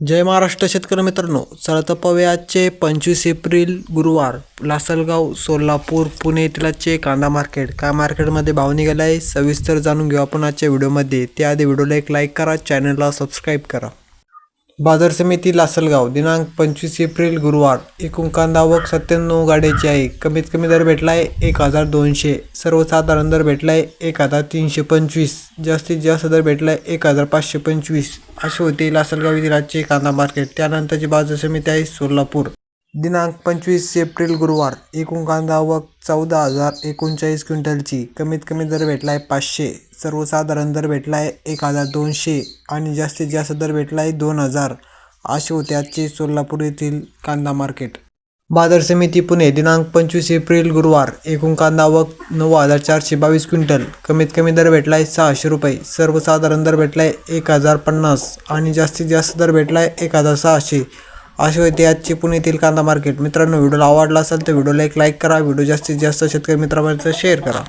जय महाराष्ट्र शेतकरी मित्रांनो चला तर पाहूया आजचे पंचवीस एप्रिल गुरुवार लासलगाव सोलापूर पुणे येथील आजचे कांदा मार्केट. काय मार्केटमध्ये भाव निघाला आहे सविस्तर जाणून घेऊ आपण आजच्या व्हिडिओमध्ये. त्याआधी व्हिडिओला एक लाईक करा चॅनलला सबस्क्राईब करा. बाजार समिती लासलगाव दिनांक पंचवीस एप्रिल गुरुवार. एकूण कांदा आवक सत्त्याण्णव गाड्याची आहे. कमीत कमी दर भेटला आहे एक हजार दोनशे. सर्वसाधारण दर भेटला आहे एक हजार तीनशे पंचवीस. जास्तीत जास्त दर भेटला आहे एक हजार पाचशे पंचवीस. असे होते लासलगाव येथील कांदा मार्केट. त्यानंतरची बाजार समिती आहे सोलापूर. दिनांक पंचवीस एप्रिल गुरुवार. एकूण कांदा आवक चौदा हजार एकोणचाळीस क्विंटलची. कमीत कमी दर भेटला आहे पाचशे. सर्वसाधारण दर भेटला आहे एक हजार दोनशे आणि जास्तीत जास्त दर भेटला आहे दोन हजार. असे होते आजचे सोलापूर येथील कांदा मार्केट. बाजार समिती पुणे दिनांक पंचवीस एप्रिल गुरुवार. एकूण कांदा आवक नऊ हजार चारशे बावीस क्विंटल. कमीत कमी दर भेटला आहे सहाशे रुपये. सर्वसाधारण दर भेटला आहे एक हजार पन्नास आणि जास्तीत जास्त दर भेटला आहे एक हजार सहाशे. असे होते आजचे पुण्यातील कांदा मार्केट. मित्रांनो व्हिडिओला आवडला असेल तर व्हिडिओला एक लाईक करा. व्हिडिओ जास्तीत जास्त शेतकरी मित्रांपर्यंत शेअर करा.